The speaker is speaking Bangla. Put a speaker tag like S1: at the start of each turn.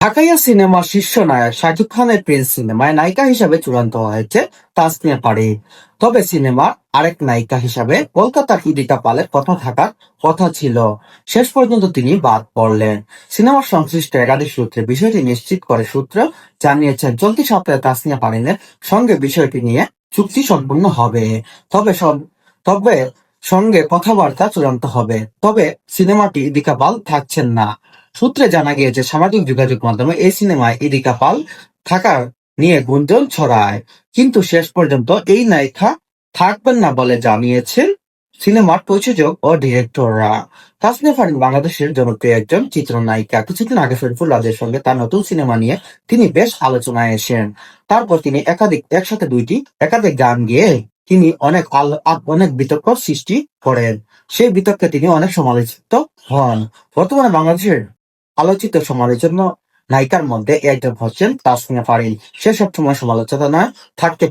S1: ঢাকাইয়া সিনেমার শীর্ষ নায়ক শাকিব খানের প্রিন্স সিনেমায় নায়িকা হিসাবে চূড়ান্ত হয়েছে তাসনিয়া পারি তবে সিনেমার আরেক নায়িকা হিসাবে কলকাতার ইদিকা পালের কথা থাকার কথা ছিল। শেষ পর্যন্ত তিনি বাদ পড়লেন। সিনেমার সংশ্লিষ্ট একাধিক সূত্রে বিষয়টি নিশ্চিত করে সূত্র জানিয়েছেন চলতি সপ্তাহে তাসনিয়া পারিনের সঙ্গে বিষয়টি নিয়ে চুক্তি সম্পূর্ণ হবে। তবে সব, তবে সঙ্গে কথাবার্তা চূড়ান্ত হবে। তবে সিনেমাটি ইদিকা পাল থাকছেন না। সূত্রে জানা গিয়েছে, সামাজিক যোগাযোগ মাধ্যমে এই সিনেমায় ইদিকা পাল থাকার নিয়ে গুঞ্জন ছড়ায়। কিন্তু শেষ পর্যন্ত এই নায়িকা থাকবেন না বলে জানিয়েছেন সিনেমার প্রযোজক ও ডিরেক্টররা। তাসনিয়া ফারিন বাংলাদেশের জনপ্রিয় একজন চিত্রনায়িকা। কিছুদিন আগে শরীফুল রাজের সঙ্গে তার নতুন সিনেমা নিয়ে তিনি বেশ আলোচনায় এসেন। তারপর তিনি একাধিক, একসাথে দুইটি, একাধিক গান গেয়ে তিনি অনেক অনেক বিতর্ক সৃষ্টি করেন। সেই বিতর্কে তিনি অনেক সমালোচিত হন। বর্তমানে বাংলাদেশের আলোচিত সমালোচনা নায়িকার মধ্যে একজন হচ্ছেন তাসমিয়া ফারিন। সে সবসময় সমালোচনা থাকতে